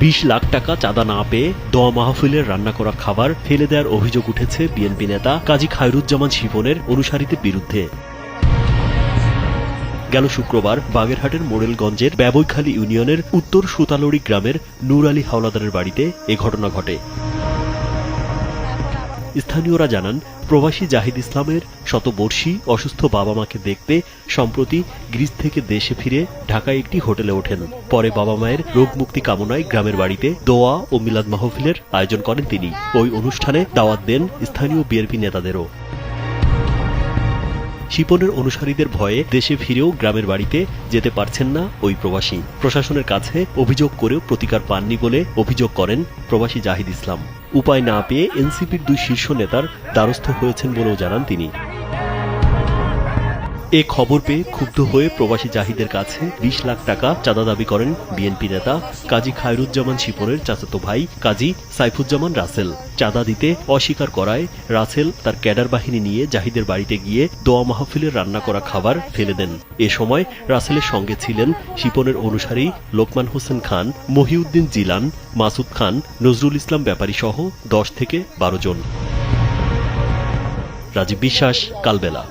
বিশ লাখ টাকা চাঁদা না পেয়ে দোয়া মাহফিলের রান্না করা খাবার ফেলে দেওয়ার অভিযোগ উঠেছে বিএনপি নেতা কাজী খায়রুজ্জামান শিপনের অনুসারীদের বিরুদ্ধে। গেল শুক্রবার বাগেরহাটের মোড়েলগঞ্জের ব্যবইখালী ইউনিয়নের উত্তর সুতালড়ি গ্রামের নূর আলী হাওলাদারের বাড়িতে এ ঘটনা ঘটে। স্থানীয়রা জানান প্রবাসী জাহিদ ইসলামের শতবর্ষী অসুস্থ বাবা মাকে দেখতে সম্প্রতি গ্রিস থেকে দেশে ফিরে ঢাকায় একটি হোটেলে ওঠেন। পরে বাবা মায়ের রোগ মুক্তি কামনায় গ্রামের বাড়িতে দোয়া ও মিলাদ মাহফিলের আয়োজন করেন তিনি। ওই অনুষ্ঠানে দাওয়াত দেন স্থানীয় বিএনপি নেতাদেরও। শিপনের অনুসারীদের ভয়ে দেশে ফিরেও গ্রামের বাড়িতে যেতে পারছেন না ওই প্রবাসী। প্রশাসনের কাছে অভিযোগ করেও প্রতিকার পাননি বলে অভিযোগ করেন প্রবাসী জাহিদ ইসলাম। উপায় না পেয়ে এনসিপির দুই শীর্ষ নেতার দ্বারস্থ হয়েছেন বলেও জানান তিনি। এ খবর পেয়ে ক্ষুব্ধ হয়ে প্রবাসী জাহিদের কাছে বিশ লাখ টাকা চাঁদা দাবি করেন বিএনপি নেতা কাজী খায়রুজ্জামান শিপনের চাচাতো ভাই কাজী সাইফুজ্জামান রাসেল। চাঁদা দিতে অস্বীকার করায় রাসেল তার ক্যাডার বাহিনী নিয়ে জাহিদের বাড়িতে গিয়ে দোয়া মাহফিলের রান্না করা খাবার ফেলে দেন। এ সময় রাসেলের সঙ্গে ছিলেন শিপনের অনুসারী লোকমান হোসেন খান, মহিউদ্দিন জিলান, মাসুদ খান, নজরুল ইসলাম ব্যাপারী সহ দশ থেকে বারো জন। রাজীব বিশ্বাস, কালবেলা।